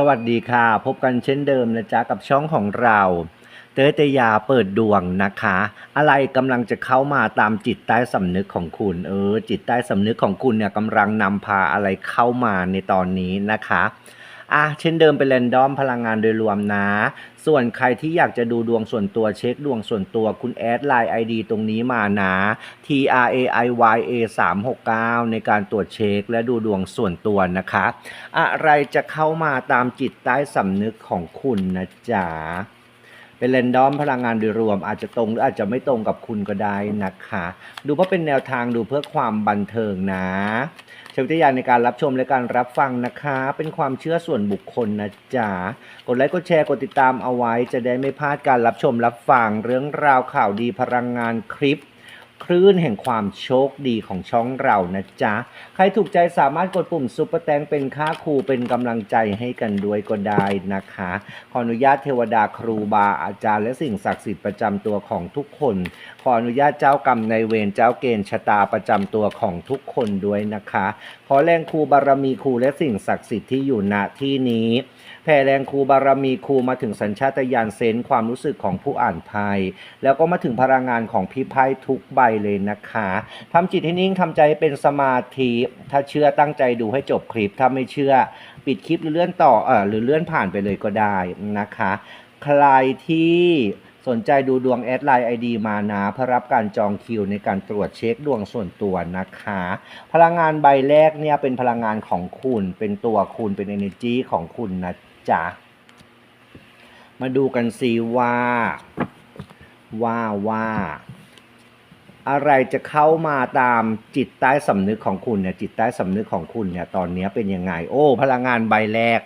สวัสดีค่ะ พบกันเช่นเดิมนะจ๊ะกับช่องของเรา เตยเตยาเปิดดวงนะคะ อะไรกำลังจะเข้ามาตามจิตใต้สำนึกของคุณ เออ จิตใต้สำนึกของคุณเนี่ยกำลังนำพาอะไรเข้ามาในตอนนี้นะคะ อะเช่นเดิมเป็นแรนดอมพลังงานโดยรวมนะ ส่วนใครที่อยากจะดูดวงส่วนตัวเช็คดวงส่วนตัวคุณแอดไลน์ ID ตรงนี้มานะ T R A I Y A 3 6 9ในการตรวจเช็คและดูดวงส่วนตัวนะคะ อะไรจะเข้ามาตามจิตใต้สำนึกของคุณนะจ๊ะ เป็นเรนดอมพลังงานโดยรวมอาจจะตรงหรืออาจจะไม่ตรงกับคุณก็ได้นะคะ ดูเพราะเป็นแนวทางดูเพื่อความบันเทิงนะใช้วิทยาในการรับชมและการรับฟังนะคะ เป็นความเชื่อส่วนบุคคลนะจ๊ะกดไลค์กดแชร์กดติดตามเอาไว้ จะได้ไม่พลาดการรับชมรับฟังเรื่องราวข่าวดีพลังงานคลิป คลื่นแห่งความโชคดีของช่องเรานะจ๊ะ ใครถูกใจสามารถกดปุ่มซุปเปอร์แตงเป็นค่าครูเป็นกำลังใจให้กันด้วยก็ได้นะคะ ขออนุญาตเทวดาครูบาอาจารย์และสิ่งศักดิ์สิทธิ์ประจำตัวของทุกคน ออนุญาตเจ้ากรรมในเวรเจ้าเกณฑ์ชะตาประจำตัวของทุกคนด้วยนะคะ ขอแรงครูบารมีครูและสิ่งศักดิ์สิทธิ์ที่อยู่ณที่นี้แผ่แรงครูบารมีครูมาถึงสัญชาตญาณเซนส์ความรู้สึกของผู้อ่านไพ่แล้วก็มาถึงพลังงานของพี่ไพ่ทุกใบเลยนะคะทำจิตให้นิ่งทำใจเป็นสมาธิ ถ้าเชื่อตั้งใจดูให้จบคลิป ถ้าไม่เชื่อปิดคลิปหรือเลื่อนต่อเออหรือเลื่อนผ่านไปเลยก็ได้นะคะ ใครที่ สนใจดูดวงแอดไลน์ไอดีมานะเพื่อรับการจองคิวในการตรวจเช็คดวงส่วนตัวนะคะ พลังงานใบแรกเนี่ยเป็นพลังงานของคุณเป็นตัวคุณเป็น energy ของคุณนะจ๊ะ มาดูกันสิว่า ว่าว่า อะไรจะเข้ามาตามจิตใต้สำนึกของคุณเนี่ยจิตใต้สำนึกของคุณเนี่ยตอนนี้เป็นยังไง โอ้ พลังงานใบแรก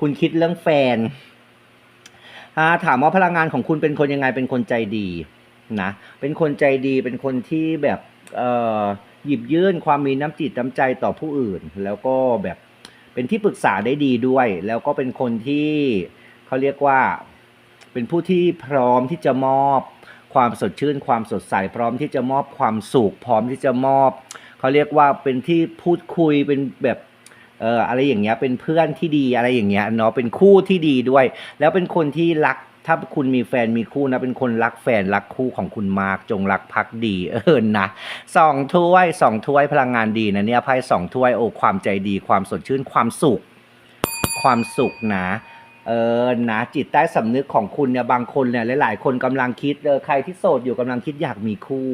คุณคิดเรื่องแฟน ถามว่าพลังงานของคุณเป็นคนยังไงเป็นคนใจดีนะเป็นคนใจดีเป็นคนที่แบบหยิบยื่นความมีน้ำจิตน้ำใจต่อผู้อื่น แล้วก็แบบเป็นที่ปรึกษาได้ดีด้วย แล้วก็เป็นคนที่เขาเรียกว่าเป็นผู้ที่พร้อมที่จะมอบความสดชื่น ความสดใสพร้อมที่จะมอบความสุขพร้อมที่จะมอบเขาเรียกว่าเป็นที่พูดคุยเป็นแบบ เอออะไรอย่างเงี้ยเป็นเพื่อนที่ดีอะไรอย่างเงี้ยเนาะเป็นคู่ที่ดีด้วย แล้วเป็นคนที่รักถ้าคุณมีแฟนมีคู่นะ เป็นคนรักแฟนรักคู่ของคุณมากจงรักพักดีเออนะสองถ้วยสองถ้วยพลังงานดีนะเนี่ยไพ่สองถ้วยโอ้ความใจดีความสดชื่นความสุข ความสุขนะ เออนะจิตใต้สำนึกของคุณเนี่ยบางคนเนี่ยหลาย ๆ คนกำลังคิดเออใครที่โสดอยู่กำลังคิดอยากมีคู่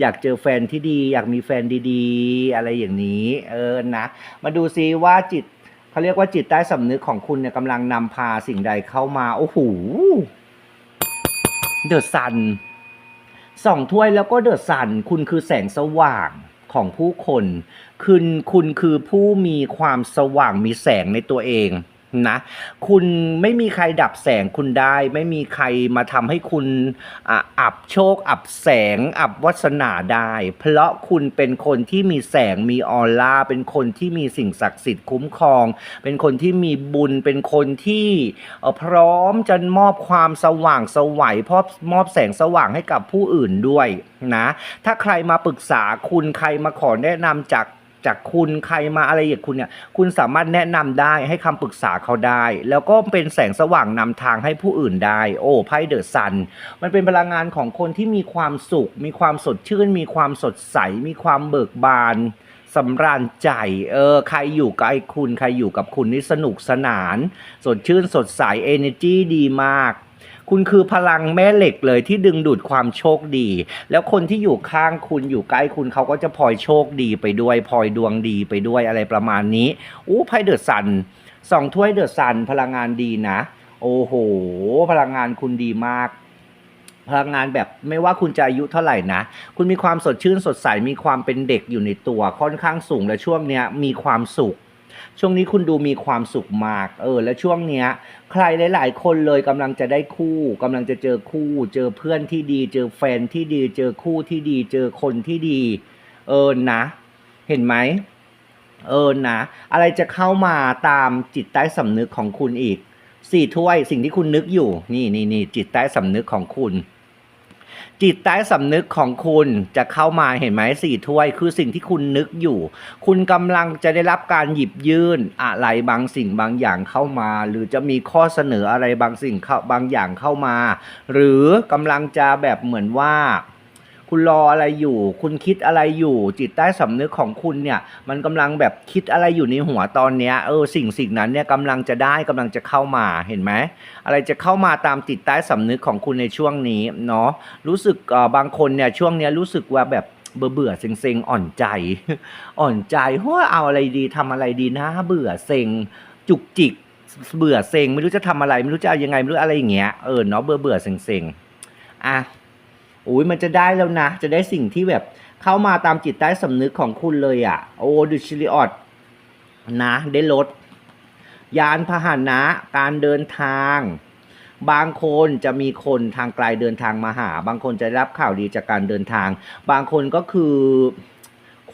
อยากเจอแฟนที่ดี อยากมีแฟนดีๆ อะไรอย่างนี้ เออนะมาดูซิว่าจิตเขาเรียกว่าจิตใต้สำนึกของคุณเนี่ยกำลังนำพาสิ่งใดเข้ามาโอ้โหเดอะซันสองถ้วยแล้วก็เดอะซันคุณคือแสงสว่างของผู้คน คุณคุณคือผู้มีความสว่างมีแสงในตัวเอง นะคุณไม่มีใครดับแสงคุณได้ ไม่มีใครมาทำให้คุณออับโชค อับแสง อับวัสนาได้ เพราะคุณเป็นคนที่มีแสงมีออร่าเป็นคนที่มีสิ่งศักดิ์สิทธิ์คุ้มครอง เป็นคนที่มีบุญเป็นคนที่พร้อมจะมอบความสว่างสวัยพอบมอบแสงสว่างให้กับผู้อื่นด้วยนะถ้าใครมาปรึกษาคุณใครมาขอแนะนำจาก จากคุณใครมาอะไรอย่างคุณเนี่ยคุณสามารถแนะนำได้ให้คำปรึกษาเขาได้ แล้วก็เป็นแสงสว่างนำทางให้ผู้อื่นได้ โอ้ไพ่เดอะซันมันเป็นพลังงานของคนที่มีความสุข มีความสดชื่น มีความสดใส มีความเบิกบานสำราญใจ เออ ใครอยู่กับไอ้คุณ ใครอยู่กับคุณนี่สนุกสนาน สดชื่นสดใส energy ดีมาก คุณคือพลังแม่เหล็กเลยที่ดึงดูดความโชคดี แล้วคนที่อยู่ข้างคุณอยู่ใกล้คุณเขาก็จะพลอยโชคดีไปด้วยพลอยดวงดีไปด้วยอะไรประมาณนี้อู้ไพ่เดอะซันสองถ้วยเดอะซันพลังงานดีนะ โอ้โห พลังงานคุณดีมากพลังงานแบบไม่ว่าคุณจะอายุเท่าไหร่นะ คุณมีความสดชื่นสดใส มีความเป็นเด็กอยู่ในตัวค่อนข้างสูงและช่วงเนี้ยมีความสุข ช่วงนี้คุณดูมีความสุขมาก เออ และช่วงเนี้ย ใครหลาย ๆ คนเลยกำลังจะได้คู่กำลังจะเจอคู่ เจอเพื่อนที่ดี เจอแฟนที่ดี เจอคู่ที่ดี เจอคนที่ดี เออนะ เห็นไหมเออนะ อะไรจะเข้ามาตามจิตใต้สำนึกของคุณอีกสี่ถ้วยสิ่งที่คุณนึกอยู่ นี่นี่นี่จิตใต้สำนึกของคุณ จิตใต้สำนึกของคุณจะเข้ามาเห็นไหมสี่ถ้วย คือสิ่งที่คุณนึกอยู่ คุณกำลังจะได้รับการหยิบยื่นอะไรบางสิ่งบางอย่างเข้ามา หรือจะมีข้อเสนออะไรบางสิ่งบางอย่างเข้ามา หรือกำลังจะแบบเหมือนว่า คุณรออะไรอยู่ คุณคิดอะไรอยู่ จิตใต้สำนึกของคุณเนี่ย มันกำลังแบบคิดอะไรอยู่ในหัวตอนเนี้ยเออสิ่งสิ่งนั้นเนี่ยกำลังจะได้กำลังจะเข้ามาเห็นไหมอะไรจะเข้ามาตามจิตใต้สำนึกของคุณในช่วงนี้เนาะรู้สึกออบางคนเนี่ยช่วงเนี้ยรู้สึกว่าแบบเบื่อเบื่อเซ็งเซ็งอ่อนใจ อ่อนใจเฮ้ยเอาอะไรดีทำอะไรดีนะ เบื่อเซ็งจุกจิกเบื่อเซ็งไม่รู้จะทำอะไร ไม่รู้จะเอายังไงไม่รู้อะไรอย่างเงี้ยเออเนาะเบื่อเบื่อเซ็งเซ็งอะ อุ้ยมันจะได้แล้วนะ จะได้สิ่งที่แบบเข้ามาตามจิตใต้สำนึกของคุณเลยอะ่ะ โอ้ดูชิลิออดนะ ได้ลด ยานพาหนะการเดินทาง บางคนจะมีคนทางไกลเดินทางมาหา บางคนจะรับข่าวดีจากการเดินทาง บางคนก็คือ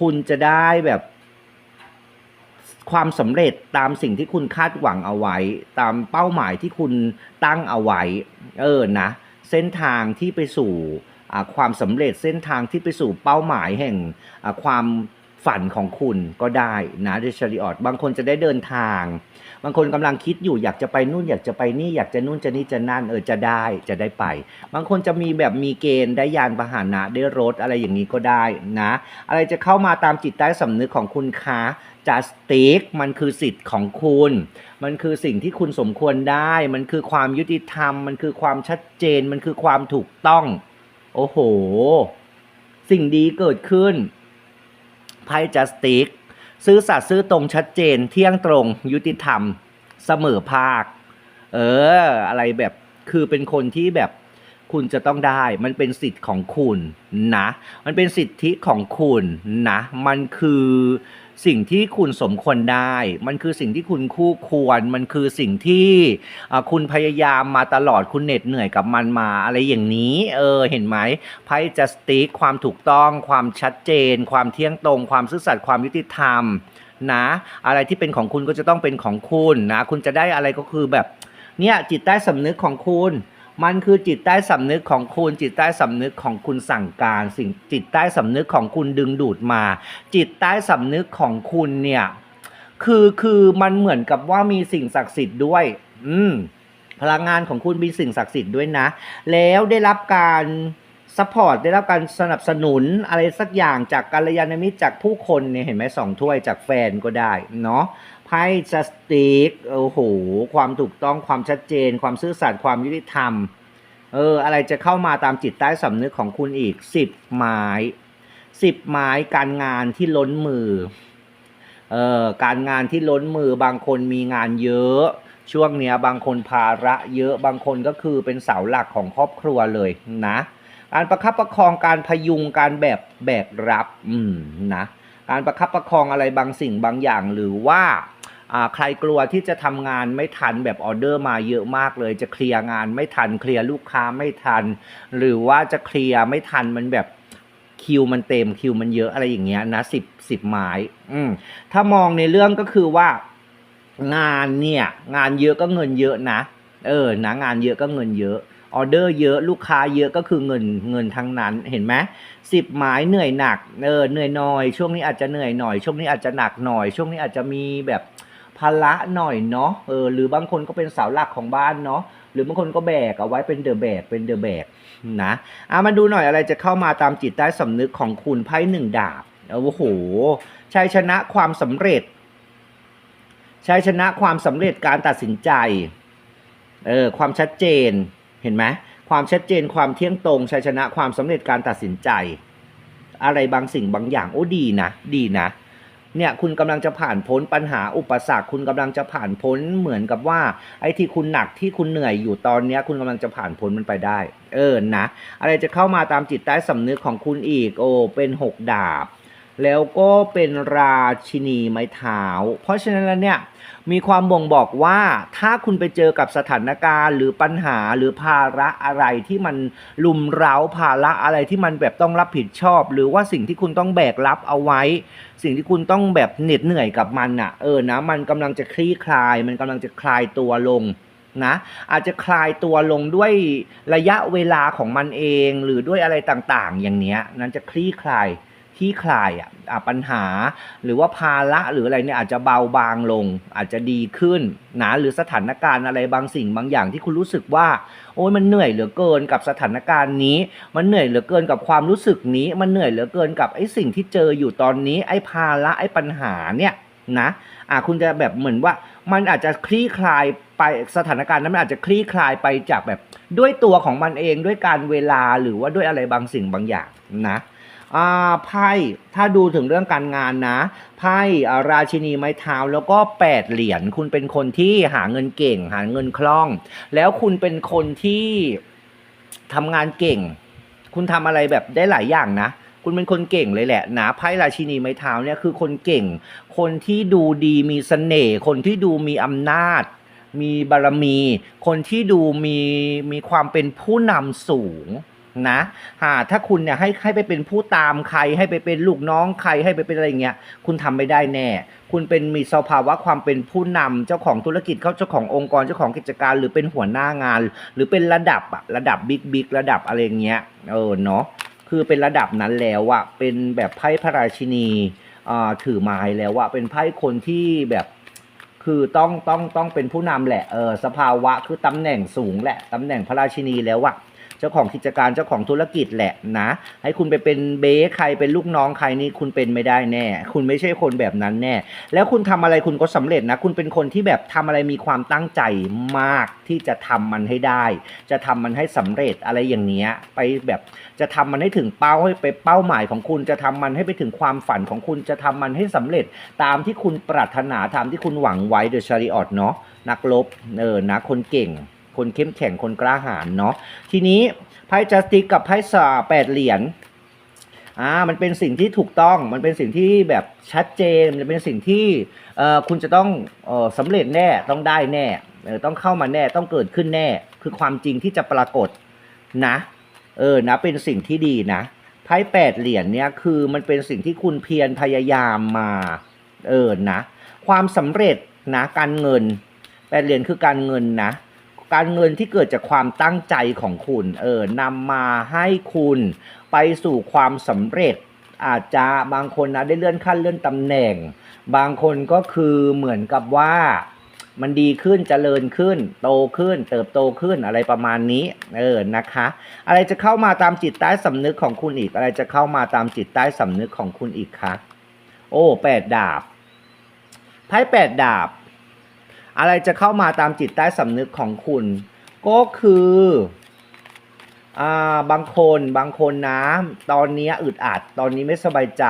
คุณจะได้แบบความสำเร็จตามสิ่งที่คุณคาดหวังเอาไว้ ตามเป้าหมายที่คุณตั้งเอาไว้ เออนะ เส้นทางที่ไปสู่ ความสำเร็จเส้นทางที่ไปสู่เป้าหมายแห่งความฝันของคุณก็ได้นะเดชริออดบางคนจะได้เดินทาง บางคนกำลังคิดอยู่อยากจะไปนู่นอยากจะไปนี่อยากจะนู่นจะนี่จะนั่นเออจะได้จะได้ไป บางคนจะมีแบบมีเกณฑ์ได้ยานพาหนะได้รถอะไรอย่างนี้ก็ได้นะ อะไรจะเข้ามาตามจิตใต้สำนึกของคุณคะจัสติกมันคือสิทธิ์ของคุณ มันคือสิ่งที่คุณสมควรได้ มันคือความยุติธรรม มันคือความชัดเจน มันคือความถูกต้อง โอ้โห สิ่งดีเกิดขึ้น ไพ่จัสติก ซื่อสัตย์ซื่อตรงชัดเจน เที่ยงตรง ยุติธรรม เสมอภาค เออ อะไรแบบ คือเป็นคนที่แบบคุณจะต้องได้ มันเป็นสิทธิ์ของคุณนะ มันเป็นสิทธิของคุณนะ มันคือ สิ่งที่คุณสมควรได้ มันคือสิ่งที่คุณคู่ควร มันคือสิ่งที่คุณพยายามมาตลอดคุณเหน็ดเหนื่อยกับมันมาอะไรอย่างนี้ เออ เห็นไหมไพ่จัสติกความถูกต้อง ความชัดเจน ความเที่ยงตรง ความซื่อสัตย์ความยุติธรรมนะอะไรที่เป็นของคุณก็จะต้องเป็นของคุณนะ คุณจะได้อะไรก็คือแบบเนี่ยจิตใต้สำนึกของคุณ มันคือจิตใต้สำนึกของคุณ จิตใต้สำนึกของคุณสั่งการสิ่งจิตใต้สำนึกของคุณดึงดูดมา จิตใต้สำนึกของคุณเนี่ยคือคือมันเหมือนกับว่ามีสิ่งศักดิ์สิทธิ์ด้วย อืมพลังงานของคุณมีสิ่งศักดิ์สิทธิ์ด้วยนะ แล้วได้รับการซัพพอร์ตได้รับการสนับสนุนอะไรสักอย่างจากกัลยาณมิตรจากผู้คนเนี่ยเห็นไหมสองถ้วยจากแฟนก็ได้เนาะ ไพ่สติกโอ้โห ความถูกต้องความชัดเจน ความซื่อสัตย์ความยุติธรรม เออ อะไรจะเข้ามาตามจิตใต้สำนึกของคุณอีกสิบไม้สิบไม้การงานที่ล้นมือ เอ่อ การงานที่ล้นมือบางคนมีงานเยอะ ช่วงเนี้ยบางคนภาระเยอะ บางคนก็คือเป็นเสาหลักของครอบครัวเลยนะ การประคับประคองการพยุงการแบบแบกรับ อืมนะ การประคับประคองอะไรบางสิ่งบางอย่างหรือว่า ใครกลัวที่จะทำงานไม่ทันแบบออเดอร์มาเยอะมากเลย จะเคลียร์งานไม่ทันเคลียร์ลูกค้าไม่ทัน หรือว่าจะเคลียร์ไม่ทันมันแบบคิวมันเต็มคิวมันเยอะอะไรอย่างเงี้ยนะสิบสิบไม้อืมถ้ามองในเรื่องก็คือว่างานเนี่ย งานเยอะก็เงินเยอะนะ เออนะงานเยอะก็เงินเยอะออเดอร์เยอะลูกค้าเยอะก็คือเงินเงินทั้งนั้นเห็นไหมสิบหมายเหนื่อยหนักเออเหนื่อยหน่อย ช่วงนี้อาจจะเหนื่อยหน่อย ช่วงนี้อาจจะหนักหน่อย ช่วงนี้อาจจะมีแบบ ภาระหน่อยเนาะเออหรือบางคนก็เป็นเสาหลักของบ้านเนาะหรือบางคนก็แบกเอาไว้เป็นเดอะแบกเป็นเดอะแบกนะอะมาดูหน่อยอะไรจะเข้ามาตามจิตใต้สำนึกของคุณไพ่หนึ่งดาบโอ้โหชัยชนะความสำเร็จชัยชนะความสำเร็จการตัดสินใจเออความชัดเจนเห็นไหมความชัดเจนความเที่ยงตรงชัยชนะความสำเร็จการตัดสินใจ อะไรบางสิ่งบางอย่างโอ้ดีนะ ดีนะ เนี่ยคุณกำลังจะผ่านพ้นปัญหาอุปสรรค คุณกำลังจะผ่านพ้นเหมือนกับว่า ไอ้ที่คุณหนักที่คุณเหนื่อยอยู่ตอนเนี้ย คุณกำลังจะผ่านพ้นมันไปได้ เออนะ อะไรจะเข้ามาตามจิตใต้สำนึกของคุณอีก โอ้เป็นหกดาบ แล้วก็เป็นราชินีไม้เท้า เพราะฉะนั้นแล้วเนี่ยมีความบ่งบอกว่าถ้าคุณไปเจอกับสถานการณ์ หรือปัญหาหรือภาระอะไรที่มันลุมเร้าภาระอะไรที่มันแบบต้องรับผิดชอบ หรือว่าสิ่งที่คุณต้องแบกรับเอาไว้ สิ่งที่คุณต้องแบบเหน็ดเหนื่อยกับมันน่ะเออนะมันกำลังจะคลี่คลาย มันกำลังจะคลายตัวลงนะอาจจะคลายตัวลงด้วยระยะเวลาของมันเอง หรือด้วยอะไรต่างๆ อย่างเนี้ยนั้นจะคลี่คลาย คลี่คลายอะปัญหา หรือว่าภาระหรืออะไรเนี่ยอาจจะเบาบางลง อาจจะดีขึ้นนะหรือสถานการณ์อะไรบางสิ่งบางอย่างที่คุณรู้สึกว่า โอ้ยมันเหนื่อยเหลือเกินกับสถานการณ์นี้ มันเหนื่อยเหลือเกินกับความรู้สึกนี้ มันเหนื่อยเหลือเกินกับไอ้สิ่งที่เจออยู่ตอนนี้ ไอ้ภาระไอ้ปัญหาเนี่ยนะอะคุณจะแบบเหมือนว่ามันอาจจะคลี่คลายไปสถานการณ์นั้นมันอาจจะคลี่คลายไปจากแบบด้วยตัวของมันเองด้วยการเวลาหรือว่าด้วยอะไรบางสิ่งบางอย่างนะ ไพ่ถ้าดูถึงเรื่องการงานนะไพ่ราชินีไม้เท้าแล้วก็แปดเหรียญคุณเป็นคนที่หาเงินเก่ง หาเงินคล่อง แล้วคุณเป็นคนที่ทำงานเก่ง คุณทำอะไรแบบได้หลายอย่างนะคุณเป็นคนเก่งเลยแหละนะไพ่ราชินีไม้เท้าเนี่ยคือคนเก่ง คนที่ดูดีมีเสน่ห์คนที่ดูมีอำนาจ มีบารมี คนที่ดูมีมีความเป็นผู้นำสูง นะหาถ้าคุณเนี่ยให้ให้ไปเป็นผู้ตามใคร ให้ไปเป็นลูกน้องใครให้ไปเป็นอะไรเงี้ยคุณทำไม่ได้แน่ คุณเป็นมีสภาวะความเป็นผู้นำเจ้าของธุรกิจเขาเจ้าขององค์กรเจ้าของกิจการ หรือเป็นหัวหน้างาน หรือเป็นระดับอะระดับบิ๊กบิ๊กระดับอะไรเงี้ยเออเนาะคือเป็นระดับนั้นแล้วอะเป็นแบบไพ่พระราชินีอ่าถือไม้แล้วอะเป็นไพ่คนที่แบบคือต้องต้องต้องเป็นผู้นำแหละเออสภาวะคือตำแหน่งสูงแหละตำแหน่งพระราชินีแล้วอะ เจ้าของกิจการเจ้าของธุรกิจแหละนะ ให้คุณไปเป็นเบ้ใครเป็นลูกน้องใครนี่คุณเป็นไม่ได้แน่ คุณไม่ใช่คนแบบนั้นแน่ แล้วคุณทำอะไรคุณก็สำเร็จนะ คุณเป็นคนที่แบบทำอะไรมีความตั้งใจมากที่จะทำมันให้ได้ จะทำมันให้สำเร็จอะไรอย่างเนี้ยไปแบบจะทำมันให้ถึงเป้าให้ไปเป้าหมายของคุณจะทำมันให้ไปถึงความฝันของคุณจะทำมันให้สำเร็จ ตามที่คุณปรารถนาตามที่คุณหวังไว้เดอะชาริออตเนาะนักรบเออนะคนเก่ง คนเข้มแข็งคนกล้าหาญเนาะทีนี้ไพ่จัสติกกับไพ่สาแปดเหรียญอ่ามันเป็นสิ่งที่ถูกต้องมันเป็นสิ่งที่แบบชัดเจนมันเป็นสิ่งที่เอ่อคุณจะต้องเอ่อสำเร็จแน่ต้องได้แน่ต้องเข้ามาแน่ต้องเกิดขึ้นแน่ คือความจริงที่จะปรากฏนะเออนะเป็นสิ่งที่ดีนะไพ่แปดเหรียญเนี่ยคือมันเป็นสิ่งที่คุณเพียรพยายามมาเออนะความสำเร็จนะการเงินแปดเหรียญคือการเงินนะ การเงินที่เกิดจากความตั้งใจของคุณ เออนำมาให้คุณไปสู่ความสำเร็จ อาจจะบางคนนะได้เลื่อนขั้นเลื่อนตำแหน่ง บางคนก็คือเหมือนกับว่ามันดีขึ้นเจริญขึ้น โตขึ้น เติบโตขึ้นอะไรประมาณนี้ เออนะคะ อะไรจะเข้ามาตามจิตใต้สำนึกของคุณอีก อะไรจะเข้ามาตามจิตใต้สำนึกของคุณอีกคะโอ้แปดดาบไพ่แปดดาบ อะไรจะเข้ามาตามจิตใต้สำนึกของคุณ ก็คืออ่าบางคนบางคนนะ ตอนนี้อึดอัดตอนนี้ไม่สบายใจ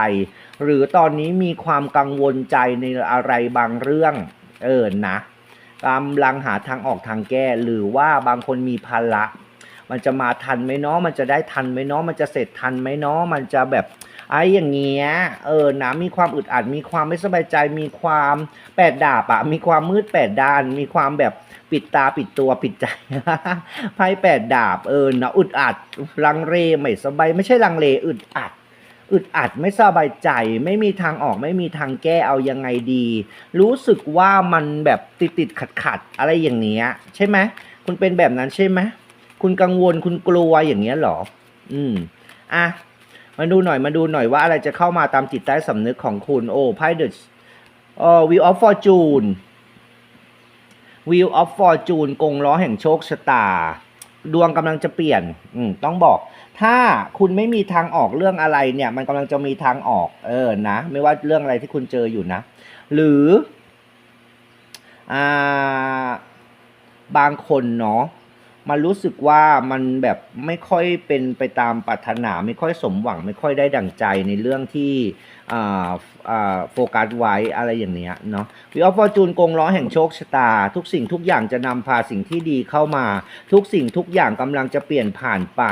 หรือตอนนี้มีความกังวลใจในอะไรบางเรื่อง เออนะกำลังหาทางออกทางแก้ หรือว่าบางคนมีภาระมันจะมาทันไหมเนาะมันจะได้ทันไหมเนาะมันจะเสร็จทันไหมเนาะมันจะแบบ ไอ้อย่างเงี้ยเออนะมีความอึดอัดมีความไม่สบายใจ มีความแปดดาบอะมีความมืดแปดด้าน มีความแบบปิดตาปิดตัวปิดใจไพ่แปดดาบเออนะอึดอัดลังเลไม่สบายไม่ใช่ลังเลอึดอัดอึดอัดไม่สบายใจ ไม่มีทางออกไม่มีทางแก้เอายังไงดี รู้สึกว่ามันแบบติดติดขัดขัดๆอะไรอย่างเนี้ย ใช่ไหมคุณเป็นแบบนั้นใช่ไหมคุณกังวลคุณกลัวอย่างเงี้ยหรอ อืมอะ มาดูหน่อยมาดูหน่อยว่าอะไรจะเข้ามาตามจิตใต้สำนึกของคุณ โอ้ไพ่เดอะเอ่อ Wheel of Fortune Wheel of Fortune กงล้อแห่งโชคชะตา ดวงกำลังจะเปลี่ยนอืมต้องบอก ถ้าคุณไม่มีทางออกเรื่องอะไรเนี่ย มันกำลังจะมีทางออกเออนะ ไม่ว่าเรื่องอะไรที่คุณเจออยู่นะ หรืออ่าบางคนเนาะ มันรู้สึกว่ามันแบบไม่ค่อยเป็นไปตามปรารถนา ไม่ค่อยสมหวัง ไม่ค่อยได้ดั่งใจในเรื่องที่อ่าอ่าโฟกัสไว้อะไรอย่างเนี้ยเนาะวิออฟฟอร์จูนกงล้อแห่งโชคชะตา ทุกสิ่งทุกอย่างจะนำพาสิ่งที่ดีเข้ามา ทุกสิ่งทุกอย่างกำลังจะเปลี่ยนผ่านไป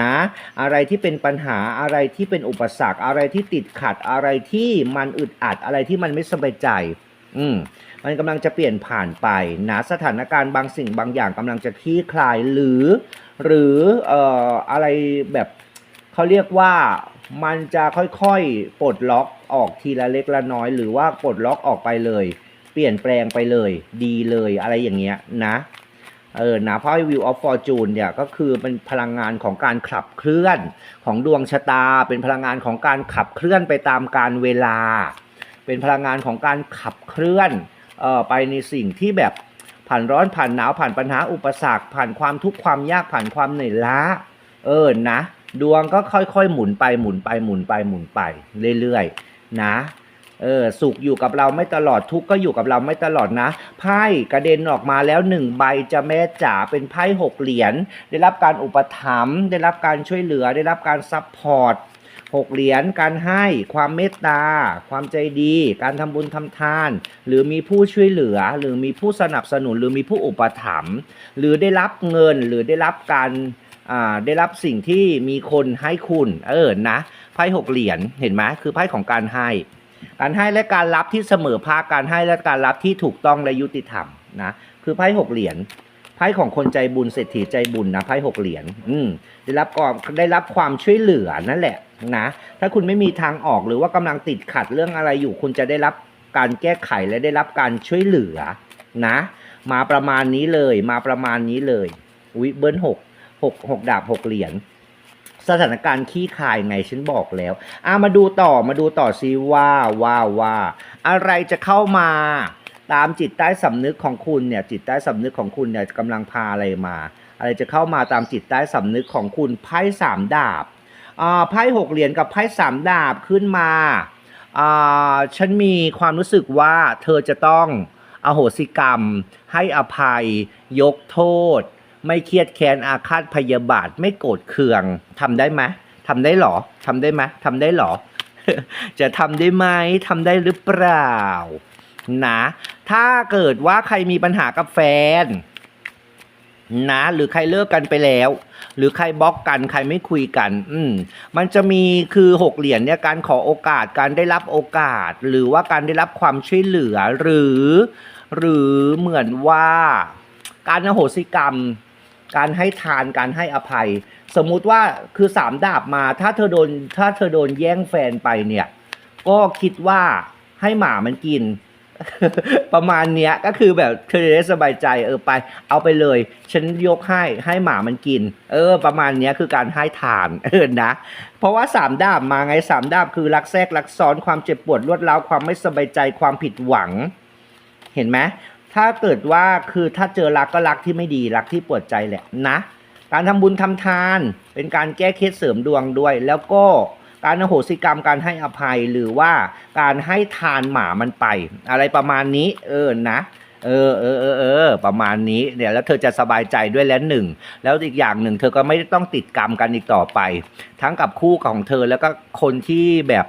นะ อะไรที่เป็นปัญหาอะไรที่เป็นอุปสรรค อะไรที่ติดขัดอะไรที่มันอึดอัดอะไรที่มันไม่สบายใจ อืม มันกำลังจะเปลี่ยนผ่านไปนะสถานการณ์บางสิ่งบางอย่างกำลังจะคลี่คลายหรือ หรือเอ่ออะไรแบบเขาเรียกว่ามันจะค่อยๆปลดล็อกออกทีละเล็กละน้อย หรือว่าปลดล็อกออกไปเลย เปลี่ยนแปลงไปเลย ดีเลยอะไรอย่างเงี้ยนะเออนะเพราะวิวออฟฟอร์จูนเนี่ยก็คือเป็นพลังงานของการขับเคลื่อนของดวงชะตา เป็นพลังงานของการขับเคลื่อนไปตามการเวลา เป็นพลังงานของการขับเคลื่อน เอ่อไปในสิ่งที่แบบผ่านร้อนผ่านหนาวผ่านปัญหาอุปสรรค ผ่านความทุกข์ความยากผ่านความเหนื่อยล้า เออนะ ดวงก็ค่อยๆ หมุนไปหมุนไปหมุนไปหมุนไปเรื่อยๆนะเออสุขอยู่กับเราไม่ตลอดทุกข์ก็อยู่กับเราไม่ตลอดนะไพ่กระเด็นออกมาแล้วหนึ่งใบจะแม่จ๋าเป็นไพ่หกเหรียญได้รับการอุปถัมภ์ได้รับการช่วยเหลือได้รับการซัพพอร์ต หกเหรียญการให้ความเมตตา ความใจดี การทำบุญทำทาน หรือมีผู้ช่วยเหลือ หรือมีผู้สนับสนุน หรือมีผู้อุปถัมภ์หรือได้รับเงินหรือได้รับการได้รับสิ่งที่มีคนให้คุณเออนะไพ่หกเหรียญเห็นไหมคือไพ่ของการให้ การให้และการรับที่เสมอภาคการให้และการรับที่ถูกต้องและยุติธรรมนะคือไพ่หกเหรียญไพ่ของคนใจบุญเศรษฐีใจบุญนะไพ่หกเหรียญอืมได้รับความได้รับความช่วยเหลือนั่นแหละ นะ ถ้าคุณไม่มีทางออกหรือว่ากำลังติดขัดเรื่องอะไรอยู่ คุณจะได้รับการแก้ไขและได้รับการช่วยเหลือนะ มาประมาณนี้เลยมาประมาณนี้เลยวิเบิร์นหกหกหกดาบหกเหรียญสถานการณ์ขี้คายไงฉันบอกแล้วอะมาดูต่อมาดูต่อซิว่าว่าว่าอะไรจะเข้ามาตามจิตใต้สำนึกของคุณเนี่ยจิตใต้สำนึกของคุณเนี่ยกำลังพาอะไรมา อะไรจะเข้ามาตามจิตใต้สำนึกของคุณไพ่สามดาบ ไพ่หกเหรียญกับไพ่สามดาบขึ้นมาอ่าฉันมีความรู้สึกว่าเธอจะต้องอโหสิกรรม ให้อภัย ยกโทษ ไม่เครียดแค้นอาฆาตพยาบาท ไม่โกรธเคืองทำได้ไหมทำได้หรอทำได้ไหมทำได้หรอ จะทำได้ไหมทำได้หรือเปล่านะ ถ้าเกิดว่าใครมีปัญหากับแฟน นะหรือใครเลิกกันไปแล้ว หรือใครบล็อกกันใครไม่คุยกัน อืมมันจะมีคือหกเหรียญเนี่ยการขอโอกาสการได้รับโอกาส หรือว่าการได้รับความช่วยเหลือหรือ หรือเหมือนว่าการอโหสิกรรม การให้ทานการให้อภัย สมมุติว่าคือสามดาบมา ถ้าเธอโดนถ้าเธอโดนแย่งแฟนไปเนี่ย ก็คิดว่าให้หมามันกิน ประมาณเนี้ยก็คือแบบเธอจะได้สบายใจเออไป เอาไปเลย ฉันยกให้ให้หมามันกิน เออ ประมาณเนี้ยคือการให้ทานเออนะ เพราะว่าสามดาบมาไงสามดาบคือรักแทรกรักซ้อนความเจ็บปวดรวดร้าวความไม่สบายใจความผิดหวัง เห็นไหมถ้าเกิดว่าคือถ้าเจอรักก็รักที่ไม่ดีรักที่ปวดใจแหละนะ การทำบุญทำทาน เป็นการแก้เคล็ดเสริมดวงด้วย แล้วก็ การอโหสิกรรมการให้อภัยหรือว่าการให้ทานหมามันไป อะไรประมาณนี้ เออนะเออเออเออเออประมาณนี้เดี๋ยแล้วเธอจะสบายใจด้วยแล้วหนึ่ง แล้วอีกอย่างหนึ่งเธอก็ไม่ได้ต้องติดกรรมกันอีกต่อไป ทั้งกับคู่ของเธอแล้วก็คนที่แบบ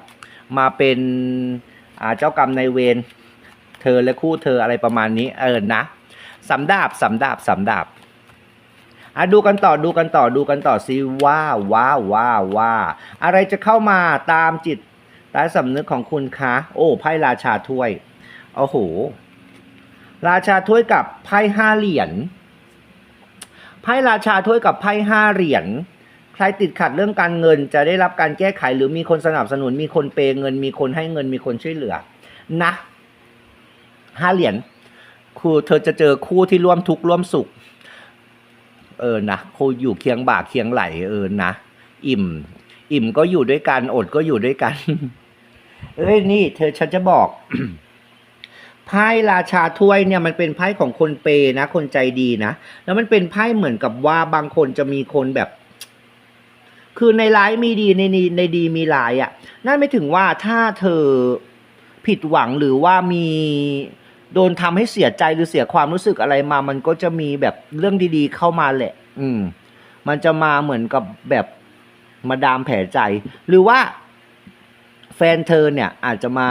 มาเป็นเจ้ากรรมในเวรเธอและคู่เธออะไรประมาณนี้ เออนะสำดาบสำดาบสำดาบ อะดูกันต่อดูกันต่อดูกันต่อซิว่าว่าว่าว่า อะไรจะเข้ามาตามจิตใต้สำนึกของคุณคะโอ้ไพ่ราชาถ้วยโอ้โหราชาถ้วยกับไพ่ห้าเหรียญไพ่ราชาถ้วยกับไพ่ห้าเหรียญใครติดขัดเรื่องการเงินจะได้รับการแก้ไขหรือมีคนสนับสนุนมีคนเปย์เงิน มีคนให้เงินมีคนช่วยเหลือ นะห้าเหรียญครูเธอจะเจอคู่ที่ร่วมทุกข์ร่วมสุข เออนะโคอยู่เคียงบ่าเคียงไหลเออนะอิ่ม อิ่มก็อยู่ด้วยกันอดก็อยู่ด้วยกัน เอ้ยนี่ เธอฉันจะบอกไพ่ราชาถ้วยเนี่ยมันเป็นไพ่ของคนเปย์นะ คนใจดีนะ แล้วมันเป็นไพ่เหมือนกับว่าบางคนจะมีคนแบบ คือในร้ายมีดีในดีในดีมีร้ายอะ่ะนั่นไม่ถึงว่าถ้าเธอผิดหวังหรือว่ามี โดนทำให้เสียใจหรือเสียความรู้สึกอะไรมา มันก็จะมีแบบเรื่องดีๆ เข้ามาแหละ อืม มันจะมาเหมือนกับแบบมาดามแผลใจ หรือว่า แฟนเธอเนี่ย อาจจะมา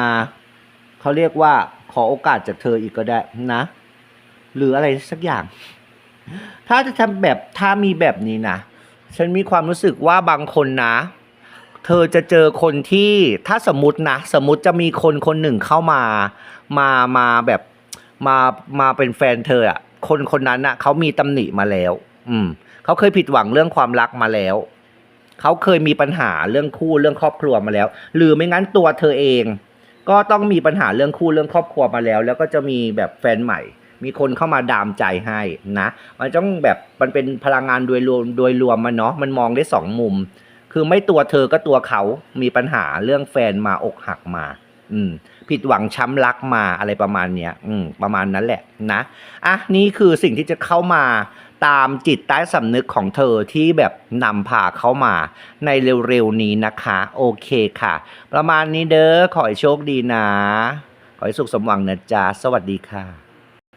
เขาเรียกว่าขอโอกาสจากเธออีกก็ได้นะ หรืออะไรสักอย่าง ถ้าจะทำแบบถ้ามีแบบนี้นะฉันมีความรู้สึกว่าบางคนนะ เธอจะเจอคนที่ถ้าสมมตินะ สมมติจะมีคนคนหนึ่งเข้ามา มามาแบบ มามาเป็นแฟนเธออะคนคนนั้นอะเขามีตำหนิมาแล้ว อืมเขาเคยผิดหวังเรื่องความรักมาแล้ว เขาเคยมีปัญหาเรื่องคู่เรื่องครอบครัวมาแล้ว หรือไม่งั้นตัวเธอเอง ก็ต้องมีปัญหาเรื่องคู่เรื่องครอบครัวมาแล้ว แล้วก็จะมีแบบแฟนใหม่ มีคนเข้ามาดามใจให้นะมันต้องแบบมันเป็นพลังงานโดยรวมโดยรวมมันเนาะมันมองได้สองมุม คือไม่ตัวเธอก็ตัวเขามีปัญหาเรื่องแฟนมาอกหักมา อืม ผิดหวังช้ำรักมาอะไรประมาณเนี้ยอืมประมาณนั้นแหละนะอะนี่คือสิ่งที่จะเข้ามาตามจิตใต้สำนึกของเธอที่แบบนำพาเข้ามาในเร็วๆนี้นะคะ โอเคค่ะ ประมาณนี้เด้อขอให้โชคดีนะ ขอให้สุขสมหวังนะจ๊ะสวัสดีค่ะ